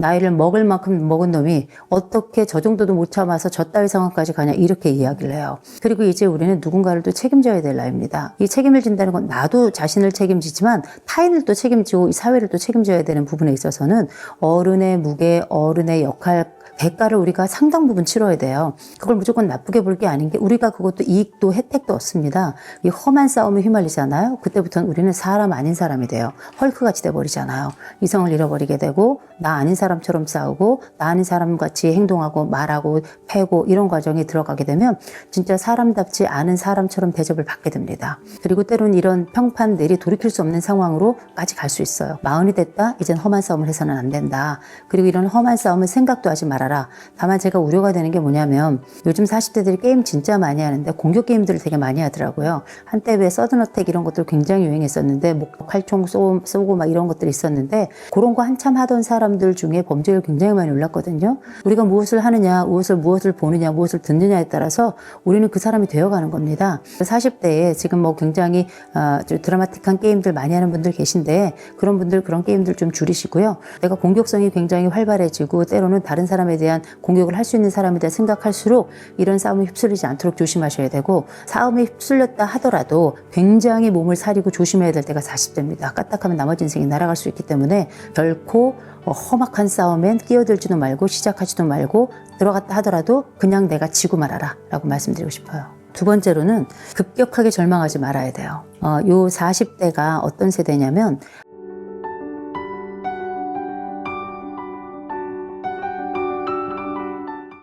나이를 먹을 만큼 먹은 놈이 어떻게 저 정도도 못 참아서 저 따위 상황까지 가냐 이렇게 이야기를 해요. 그리고 이제 우리는 누군가를 또 책임져야 될 나이입니다. 이 책임을 진다는 건 나도 자신을 책임지지만 타인을 또 책임지고 이 사회를 또 책임져야 되는 부분에 있어서는 어른의 무게, 어른의 역할 대가를 우리가 상당 부분 치러야 돼요. 그걸 무조건 나쁘게 볼 게 아닌 게 우리가 그것도 이익도 혜택도 얻습니다. 이 험한 싸움에 휘말리잖아요. 그때부터는 우리는 사람 아닌 사람이 돼요. 헐크같이 돼버리잖아요. 이성을 잃어버리게 되고 나 아닌 사람 처럼 싸우고 나 아닌 사람 같이 행동하고 말하고 패고 이런 과정이 들어가게 되면 진짜 사람답지 않은 사람처럼 대접을 받게 됩니다. 그리고 때로는 이런 평판들이 돌이킬 수 없는 상황으로까지 갈 수 있어요. 마흔이 됐다? 이젠 험한 싸움을 해서는 안 된다. 그리고 이런 험한 싸움은 생각도 하지 말아라. 다만 제가 우려가 되는 게 뭐냐면 요즘 40대들이 게임 진짜 많이 하는데 공격 게임들을 되게 많이 하더라고요. 한때 왜 서든어택 이런 것들 굉장히 유행했었는데 뭐 칼총 쏘, 쏘고 막 이런 것들이 있었는데 그런 거 한참 하던 사람들 중에 범죄율 굉장히 많이 올랐거든요. 우리가 무엇을 하느냐, 무엇을 무엇을 보느냐, 무엇을 듣느냐에 따라서 우리는 그 사람이 되어가는 겁니다. 40대에 지금 뭐 굉장히 어, 좀 드라마틱한 게임들 많이 하는 분들 계신데 그런 분들 그런 게임들 좀 줄이시고요. 내가 공격성이 굉장히 활발해지고 때로는 다른 사람에 대한 공격을 할 수 있는 사람에 대해 생각할수록 이런 싸움에 휩쓸리지 않도록 조심하셔야 되고 싸움에 휩쓸렸다 하더라도 굉장히 몸을 사리고 조심해야 될 때가 40대입니다. 까딱하면 나머지 인생이 날아갈 수 있기 때문에 결코 어, 험악한 싸움엔 끼어들지도 말고 시작하지도 말고 들어갔다 하더라도 그냥 내가 지고 말아라 라고 말씀드리고 싶어요. 두 번째로는 급격하게 절망하지 말아야 돼요. 어, 요 40대가 어떤 세대냐면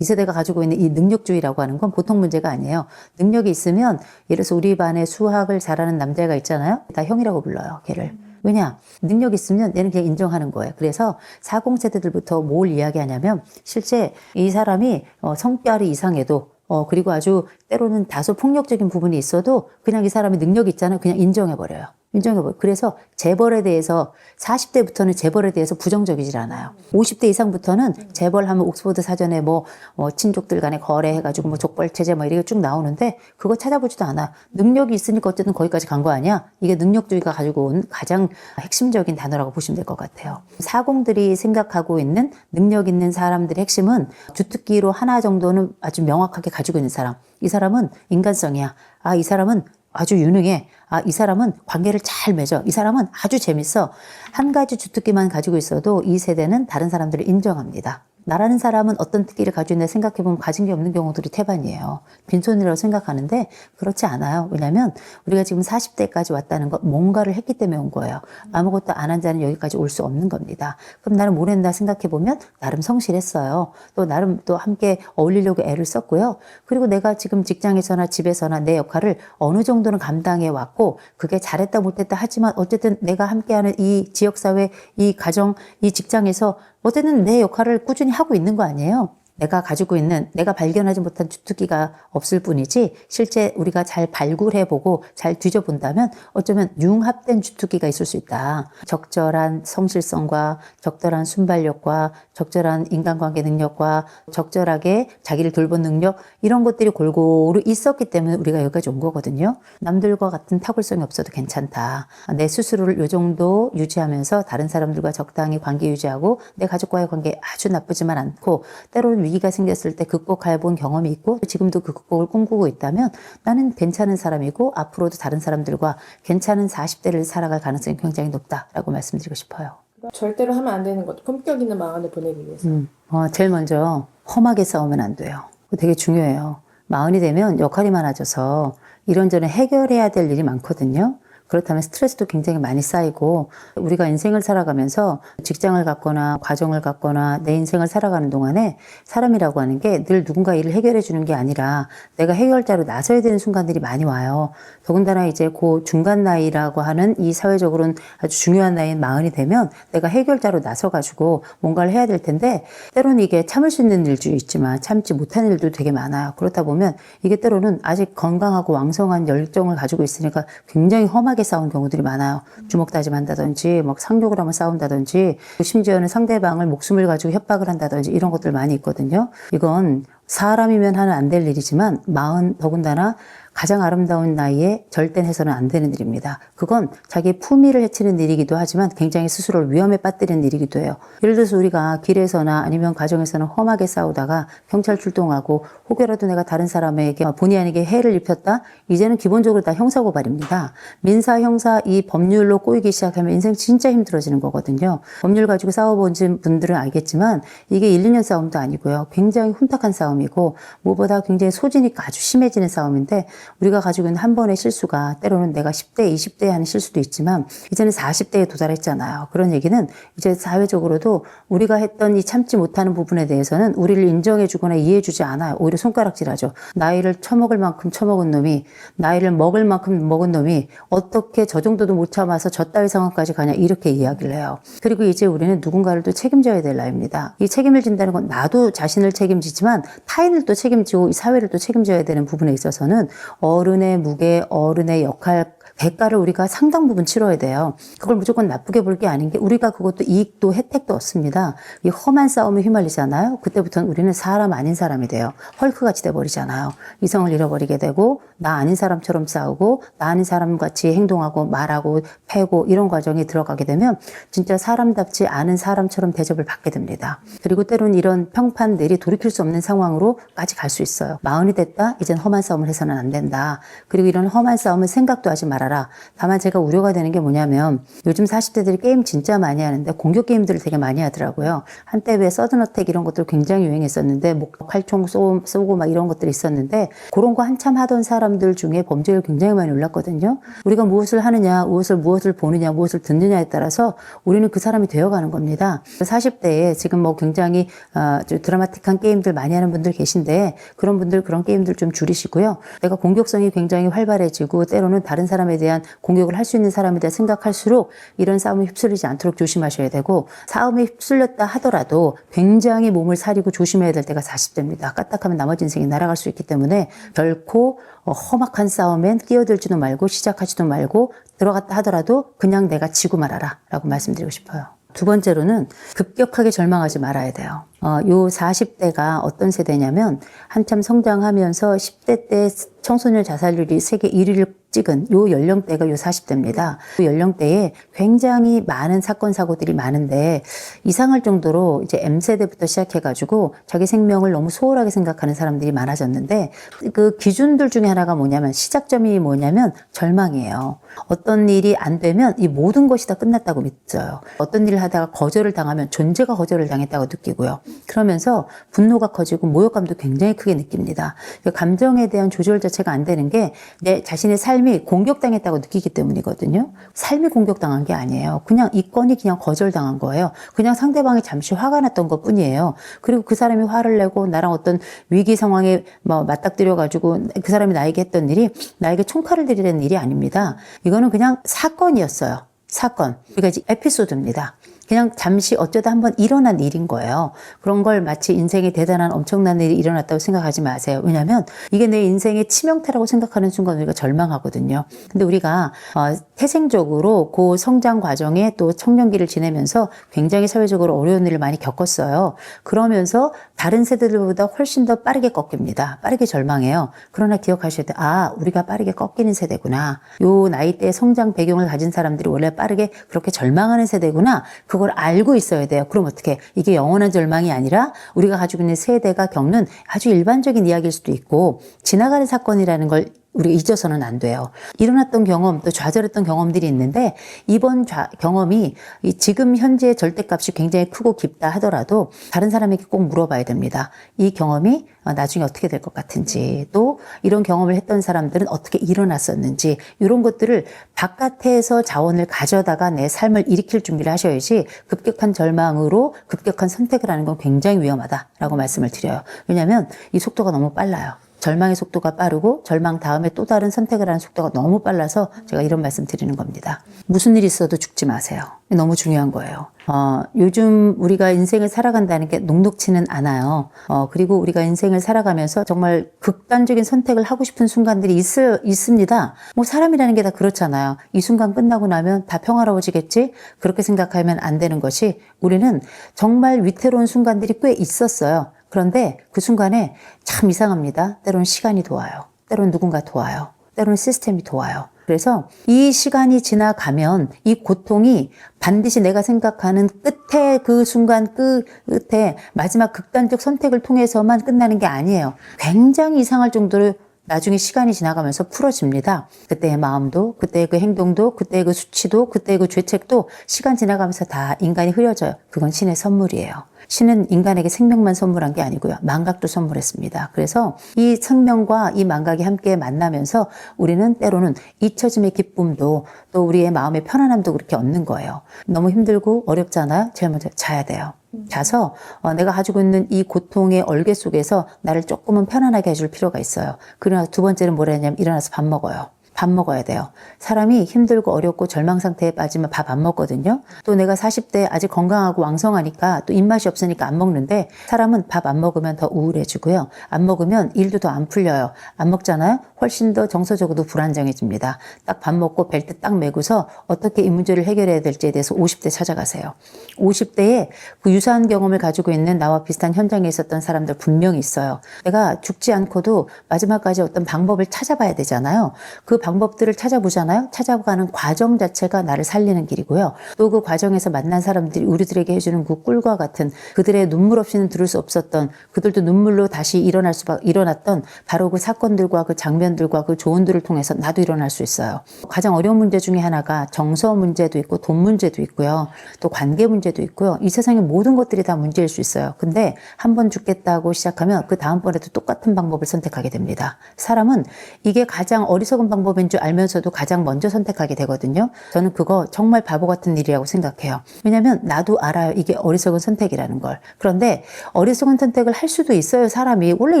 이 세대가 가지고 있는 이 능력주의라고 하는 건 보통 문제가 아니에요. 능력이 있으면 예를 들어서 우리 반에 수학을 잘하는 남자가 있잖아요. 다 형이라고 불러요. 걔를. 왜냐? 능력 있으면 얘는 그냥 인정하는 거예요. 그래서 40세대들부터 뭘 이야기하냐면 실제 이 사람이 어, 성별이 이상해도 어, 그리고 아주 때로는 다소 폭력적인 부분이 있어도 그냥 이 사람이 능력이 있잖아요. 그냥 인정해버려요. 인정해버려요. 그래서 재벌에 대해서 40대부터는 재벌에 대해서 부정적이질 않아요. 50대 이상부터는 재벌 하면 옥스퍼드 사전에 뭐, 어, 친족들 간에 거래해가지고 뭐 족벌체제 뭐 이렇게 쭉 나오는데 그거 찾아보지도 않아. 능력이 있으니까 어쨌든 거기까지 간 거 아니야? 이게 능력주의가 가지고 온 가장 핵심적인 단어라고 보시면 될 것 같아요. 사공들이 생각하고 있는 능력 있는 사람들의 핵심은 주특기로 하나 정도는 아주 명확하게 가지고 있는 사람. 이 사람은 인간성이야. 아, 이 사람은 아주 유능해. 아, 이 사람은 관계를 잘 맺어. 이 사람은 아주 재밌어. 한 가지 주특기만 가지고 있어도 이 세대는 다른 사람들을 인정합니다. 나라는 사람은 어떤 특기를 가지고 있나 생각해보면 가진 게 없는 경우들이 태반이에요. 빈손이라고 생각하는데 그렇지 않아요. 왜냐하면 우리가 지금 40대까지 왔다는 건 뭔가를 했기 때문에 온 거예요. 아무것도 안 한 자는 여기까지 올 수 없는 겁니다. 그럼 나는 뭘 했나 생각해보면 나름 성실했어요. 또 나름 또 함께 어울리려고 애를 썼고요. 그리고 내가 지금 직장에서나 집에서나 내 역할을 어느 정도는 감당해 왔고 그게 잘했다 못했다 하지만 어쨌든 내가 함께하는 이 지역사회, 이 가정, 이 직장에서 어쨌든 내 역할을 꾸준히 하고 있는 거 아니에요? 내가 가지고 있는 내가 발견하지 못한 주특기가 없을 뿐이지 실제 우리가 잘 발굴해보고 잘 뒤져본다면 어쩌면 융합된 주특기가 있을 수 있다. 적절한 성실성과 적절한 순발력과 적절한 인간관계 능력과 적절하게 자기를 돌본 능력 이런 것들이 골고루 있었기 때문에 우리가 여기까지 온 거거든요. 남들과 같은 탁월성이 없어도 괜찮다. 내 스스로를 요 정도 유지하면서 다른 사람들과 적당히 관계 유지하고 내 가족과의 관계 아주 나쁘지만 않고 때로는 위기가 생겼을 때 극복해 본 경험이 있고 지금도 그 극복을 꿈꾸고 있다면 나는 괜찮은 사람이고 앞으로도 다른 사람들과 괜찮은 40대를 살아갈 가능성이 굉장히 높다라고 말씀드리고 싶어요. 절대로 하면 안 되는 것도 품격 있는 마흔을 보내기 위해서. 음, 어, 제일 먼저 험하게 싸우면 안 돼요. 되게 중요해요. 마흔이 되면 역할이 많아져서 이런저런 해결해야 될 일이 많거든요. 그렇다면 스트레스도 굉장히 많이 쌓이고 우리가 인생을 살아가면서 직장을 갖거나 과정을 갖거나 내 인생을 살아가는 동안에 사람이라고 하는 게 늘 누군가 일을 해결해 주는 게 아니라 내가 해결자로 나서야 되는 순간들이 많이 와요. 더군다나 이제 그 중간 나이라고 하는 이 사회적으로는 아주 중요한 나이인 마흔이 되면 내가 해결자로 나서가지고 뭔가를 해야 될 텐데 때로는 이게 참을 수 있는 일도 있지만 참지 못하는 일도 되게 많아요. 그렇다 보면 이게 때로는 아직 건강하고 왕성한 열정을 가지고 있으니까 굉장히 험하게 싸운 경우들이 많아요. 주먹 다짐한다든지, 막 상륙을 하면 싸운다든지, 심지어는 상대방을 목숨을 가지고 협박을 한다든지 이런 것들 많이 있거든요. 이건 사람이면 하는 안 될 일이지만 마흔 더군다나 가장 아름다운 나이에 절대 해서는 안 되는 일입니다. 그건 자기 품위를 해치는 일이기도 하지만 굉장히 스스로를 위험에 빠뜨리는 일이기도 해요. 예를 들어서 우리가 길에서나 아니면 가정에서는 험하게 싸우다가 경찰 출동하고 혹여라도 내가 다른 사람에게 본의 아니게 해를 입혔다? 이제는 기본적으로 다 형사고발입니다. 민사, 형사 이 법률로 꼬이기 시작하면 인생 진짜 힘들어지는 거거든요. 법률 가지고 싸워본 분들은 알겠지만 이게 1, 2년 싸움도 아니고요. 굉장히 훈탁한 싸움 이고 무엇보다 굉장히 소진이 아주 심해지는 싸움인데 우리가 가지고 있는 한 번의 실수가 때로는 내가 10대, 20대에 하는 실수도 있지만 이제는 40대에 도달했잖아요. 그런 얘기는 이제 사회적으로도 우리가 했던 이 참지 못하는 부분에 대해서는 우리를 인정해 주거나 이해해 주지 않아요. 오히려 손가락질하죠. 나이를 처먹을 만큼 처먹은 놈이 나이를 먹을 만큼 먹은 놈이 어떻게 저 정도도 못 참아서 저 따위 상황까지 가냐 이렇게 이야기를 해요. 그리고 이제 우리는 누군가를 또 책임져야 될 나이입니다. 이 책임을 진다는 건 나도 자신을 책임지지만 타인을 또 책임지고 이 사회를 또 책임져야 되는 부분에 있어서는 어른의 무게, 어른의 역할, 대가를 우리가 상당 부분 치러야 돼요. 그걸 무조건 나쁘게 볼 게 아닌 게 우리가 그것도 이익도 혜택도 얻습니다. 이 험한 싸움에 휘말리잖아요. 그때부터는 우리는 사람 아닌 사람이 돼요. 헐크같이 돼버리잖아요. 이성을 잃어버리게 되고 나 아닌 사람처럼 싸우고 나 아닌 사람 같이 행동하고 말하고 패고 이런 과정이 들어가게 되면 진짜 사람답지 않은 사람처럼 대접을 받게 됩니다. 그리고 때로는 이런 평판들이 돌이킬 수 없는 상황으로까지 갈 수 있어요. 마흔이 됐다? 이젠 험한 싸움을 해서는 안 된다. 그리고 이런 험한 싸움은 생각도 하지 말아라. 다만 제가 우려가 되는 게 뭐냐면 요즘 40대들이 게임 진짜 많이 하는데 공격 게임들을 되게 많이 하더라고요. 한때 왜 서든어택 이런 것들 굉장히 유행했었는데 목 칼총 쏘, 쏘고 막 이런 것들이 있었는데 그런 거 한참 하던 사람들 중에 범죄율 굉장히 많이 올랐거든요. 우리가 무엇을 하느냐, 무엇을 무엇을 보느냐, 무엇을 듣느냐에 따라서 우리는 그 사람이 되어가는 겁니다. 40대에 지금 뭐 굉장히 어, 좀 드라마틱한 게임들 많이 하는 분들 계신데 그런 분들 그런 게임들 좀 줄이시고요. 내가 공격성이 굉장히 활발해지고 때로는 다른 사람에 대한 공격을 할 수 있는 사람에 대해 생각할수록 이런 싸움에 휩쓸리지 않도록 조심하셔야 되고 싸움에 휩쓸렸다 하더라도 굉장히 몸을 사리고 조심해야 될 때가 40대입니다. 까딱하면 나머지 인생이 날아갈 수 있기 때문에 결코 어, 험악한 싸움엔 끼어들지도 말고 시작하지도 말고 들어갔다 하더라도 그냥 내가 지고 말아라 라고 말씀드리고 싶어요. 두 번째로는 급격하게 절망하지 말아야 돼요. 어, 요 40대가 어떤 세대냐면 한참 성장하면서 10대 때 청소년 자살률이 세계 1위를 찍은 요 연령대가 요 40대입니다. 그 연령대에 굉장히 많은 사건 사고들이 많은데 이상할 정도로 이제 M세대부터 시작해가지고 자기 생명을 너무 소홀하게 생각하는 사람들이 많아졌는데 그 기준들 중에 하나가 뭐냐면 시작점이 뭐냐면 절망이에요. 어떤 일이 안 되면 이 모든 것이 다 끝났다고 믿어요. 어떤 일을 하다가 거절을 당하면 존재가 거절을 당했다고 느끼고요. 그러면서 분노가 커지고 모욕감도 굉장히 크게 느낍니다. 그 감정에 대한 조절 자 체가 안 되는 게 내 자신의 삶이 공격당했다고 느끼기 때문이거든요. 삶이 공격당한 게 아니에요. 그냥 이 건이 그냥 거절당한 거예요. 그냥 상대방이 잠시 화가 났던 것 뿐이에요. 그리고 그 사람이 화를 내고 나랑 어떤 위기 상황에 뭐 맞닥뜨려 가지고 그 사람이 나에게 했던 일이 나에게 총칼을 들이대는 일이 아닙니다. 이거는 그냥 사건이었어요. 사건. 그러니까 에피소드입니다. 그냥 잠시 어쩌다 한번 일어난 일인 거예요. 그런 걸 마치 인생에 대단한 엄청난 일이 일어났다고 생각하지 마세요. 왜냐하면 이게 내 인생의 치명타라고 생각하는 순간 우리가 절망하거든요. 근데 우리가 어, 태생적으로 그 성장 과정에 또 청년기를 지내면서 굉장히 사회적으로 어려운 일을 많이 겪었어요. 그러면서 다른 세대들보다 훨씬 더 빠르게 꺾입니다. 빠르게 절망해요. 그러나 기억하셔야 돼요. 아, 우리가 빠르게 꺾이는 세대구나. 요 나이대 성장 배경을 가진 사람들이 원래 빠르게 그렇게 절망하는 세대구나. 그걸 알고 있어야 돼요. 그럼 어떻게? 이게 영원한 절망이 아니라 우리가 가지고 있는 세대가 겪는 아주 일반적인 이야기일 수도 있고 지나가는 사건이라는 걸 우리가 잊어서는 안 돼요. 일어났던 경험, 또 좌절했던 경험들이 있는데 이번 좌, 경험이 이 지금 현재의 절대값이 굉장히 크고 깊다 하더라도 다른 사람에게 꼭 물어봐야 됩니다. 이 경험이 어, 나중에 어떻게 될 것 같은지 또 이런 경험을 했던 사람들은 어떻게 일어났었는지 이런 것들을 바깥에서 자원을 가져다가 내 삶을 일으킬 준비를 하셔야지 급격한 절망으로 급격한 선택을 하는 건 굉장히 위험하다라고 말씀을 드려요. 왜냐하면 이 속도가 너무 빨라요. 절망의 속도가 빠르고 절망 다음에 또 다른 선택을 하는 속도가 너무 빨라서 제가 이런 말씀 드리는 겁니다. 무슨 일이 있어도 죽지 마세요. 너무 중요한 거예요. 어, 요즘 우리가 인생을 살아간다는 게 녹록치는 않아요. 어, 그리고 우리가 인생을 살아가면서 정말 극단적인 선택을 하고 싶은 순간들이 있, 있습니다. 뭐 사람이라는 게 다 그렇잖아요. 이 순간 끝나고 나면 다 평화로워지겠지? 그렇게 생각하면 안 되는 것이 우리는 정말 위태로운 순간들이 꽤 있었어요. 그런데 그 순간에 참 이상합니다. 때로는 시간이 도와요. 때로는 누군가 도와요. 때로는 시스템이 도와요. 그래서 이 시간이 지나가면 이 고통이 반드시 내가 생각하는 끝에 그 순간 끝에 마지막 극단적 선택을 통해서만 끝나는 게 아니에요. 굉장히 이상할 정도로 나중에 시간이 지나가면서 풀어집니다. 그때의 마음도, 그때의 그 행동도, 그때의 그 수치도, 그때의 그 죄책도 시간 지나가면서 다 인간이 흐려져요. 그건 신의 선물이에요. 신은 인간에게 생명만 선물한 게 아니고요. 망각도 선물했습니다. 그래서 이 생명과 이 망각이 함께 만나면서 우리는 때로는 잊혀짐의 기쁨도 또 우리의 마음의 편안함도 그렇게 얻는 거예요. 너무 힘들고 어렵잖아요. 제일 먼저 자야 돼요. 자서 어, 내가 가지고 있는 이 고통의 얼개 속에서 나를 조금은 편안하게 해줄 필요가 있어요. 그러나 두 번째는 뭐라 했냐면 일어나서 밥 먹어요. 밥 먹어야 돼요. 사람이 힘들고 어렵고 절망 상태에 빠지면 밥 안 먹거든요. 또 내가 40대 아직 건강하고 왕성하니까 또 입맛이 없으니까 안 먹는데 사람은 밥 안 먹으면 더 우울해지고요. 안 먹으면 일도 더 안 풀려요. 안 먹잖아요? 훨씬 더 정서적으로 불안정해집니다. 딱 밥 먹고 벨트 딱 메고서 어떻게 이 문제를 해결해야 될지에 대해서 50대 찾아가세요. 50대에 그 유사한 경험을 가지고 있는 나와 비슷한 현장에 있었던 사람들 분명히 있어요. 내가 죽지 않고도 마지막까지 어떤 방법을 찾아봐야 되잖아요. 그 방 법들을 찾아보잖아요. 찾아가는 과정 자체가 나를 살리는 길이고요. 또 그 과정에서 만난 사람들이 우리들에게 해주는 그 꿀과 같은 그들의 눈물 없이는 들을 수 없었던 그들도 눈물로 다시 일어날 수밖 일어났던 바로 그 사건들과 그 장면들과 그 조언들을 통해서 나도 일어날 수 있어요. 가장 어려운 문제 중에 하나가 정서 문제도 있고 돈 문제도 있고요. 또 관계 문제도 있고요. 이 세상의 모든 것들이 다 문제일 수 있어요. 근데 한 번 죽겠다고 시작하면 그 다음번에도 똑같은 방법을 선택하게 됩니다. 사람은 이게 가장 어리석은 방법 인 줄 알면서도 가장 먼저 선택하게 되거든요. 저는 그거 정말 바보 같은 일이라고 생각해요. 왜냐면 나도 알아요. 이게 어리석은 선택이라는 걸. 그런데 어리석은 선택을 할 수도 있어요. 사람이. 원래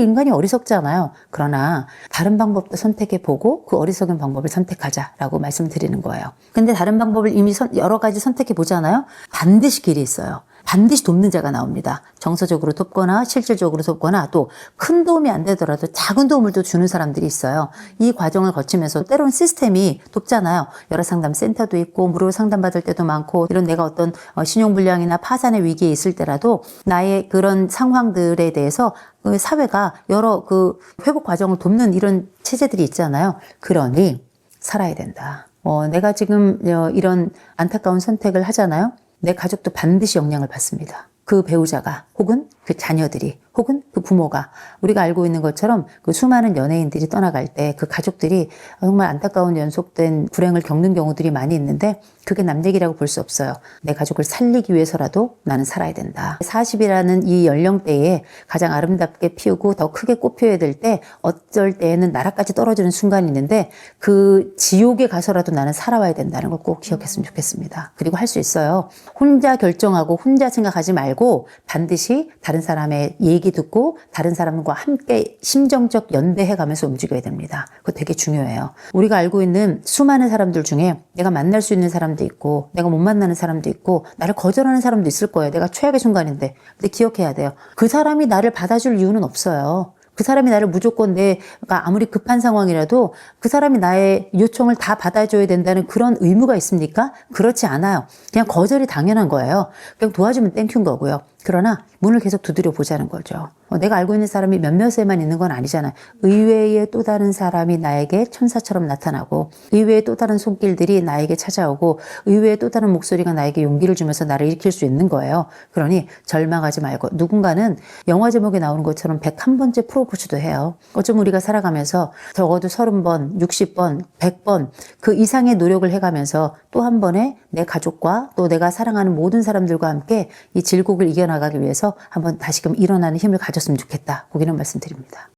인간이 어리석잖아요. 그러나 다른 방법도 선택해 보고 그 어리석은 방법을 선택하자라고 말씀드리는 거예요. 근데 다른 방법을 이미 선- 여러 가지 선택해 보잖아요. 반드시 길이 있어요. 반드시 돕는 자가 나옵니다. 정서적으로 돕거나 실질적으로 돕거나 또 큰 도움이 안 되더라도 작은 도움을 또 주는 사람들이 있어요. 이 과정을 거치면서 때로는 시스템이 돕잖아요. 여러 상담 센터도 있고 무료 상담 받을 때도 많고 이런 내가 어떤 어, 신용 불량이나 파산의 위기에 있을 때라도 나의 그런 상황들에 대해서 그 사회가 여러 그 회복 과정을 돕는 이런 체제들이 있잖아요. 그러니 살아야 된다. 어, 내가 지금 어, 이런 안타까운 선택을 하잖아요. 내 가족도 반드시 영향을 받습니다. 그 배우자가 혹은 그 자녀들이 혹은 그 부모가 우리가 알고 있는 것처럼 그 수많은 연예인들이 떠나갈 때 그 가족들이 정말 안타까운 연속된 불행을 겪는 경우들이 많이 있는데 그게 남 얘기라고 볼 수 없어요. 내 가족을 살리기 위해서라도 나는 살아야 된다. 40이라는 이 연령대에 가장 아름답게 피우고 더 크게 꽃피워야 될 때 어쩔 때에는 나라까지 떨어지는 순간이 있는데 그 지옥에 가서라도 나는 살아와야 된다는 걸 꼭 기억했으면 좋겠습니다. 그리고 할 수 있어요. 혼자 결정하고 혼자 생각하지 말고 반드시 다른 사람의 얘기 듣고 다른 사람과 함께 심정적 연대해 가면서 움직여야 됩니다. 그거 되게 중요해요. 우리가 알고 있는 수많은 사람들 중에 내가 만날 수 있는 사람도 있고 내가 못 만나는 사람도 있고 나를 거절하는 사람도 있을 거예요. 내가 최악의 순간인데. 근데 기억해야 돼요. 그 사람이 나를 받아줄 이유는 없어요. 그 사람이 나를 무조건 내가 아무리 급한 상황이라도 그 사람이 나의 요청을 다 받아줘야 된다는 그런 의무가 있습니까? 그렇지 않아요. 그냥 거절이 당연한 거예요. 그냥 도와주면 땡큐인 거고요. 그러나 문을 계속 두드려 보자는 거죠. 어, 내가 알고 있는 사람이 몇몇에만 있는 건 아니잖아요. 의외의 또 다른 사람이 나에게 천사처럼 나타나고 의외의 또 다른 손길들이 나에게 찾아오고 의외의 또 다른 목소리가 나에게 용기를 주면서 나를 일으킬 수 있는 거예요. 그러니 절망하지 말고 누군가는 영화 제목에 나오는 것처럼 101번째 프로포즈도 해요. 어쩜 우리가 살아가면서 적어도 30번, 60번, 100번 그 이상의 노력을 해가면서 또 한 번에 내 가족과 또 내가 사랑하는 모든 사람들과 함께 이 질곡을 이겨나 가기 위해서 한번 다시금 일어나는 힘을 가졌으면 좋겠다. 거기는 말씀드립니다.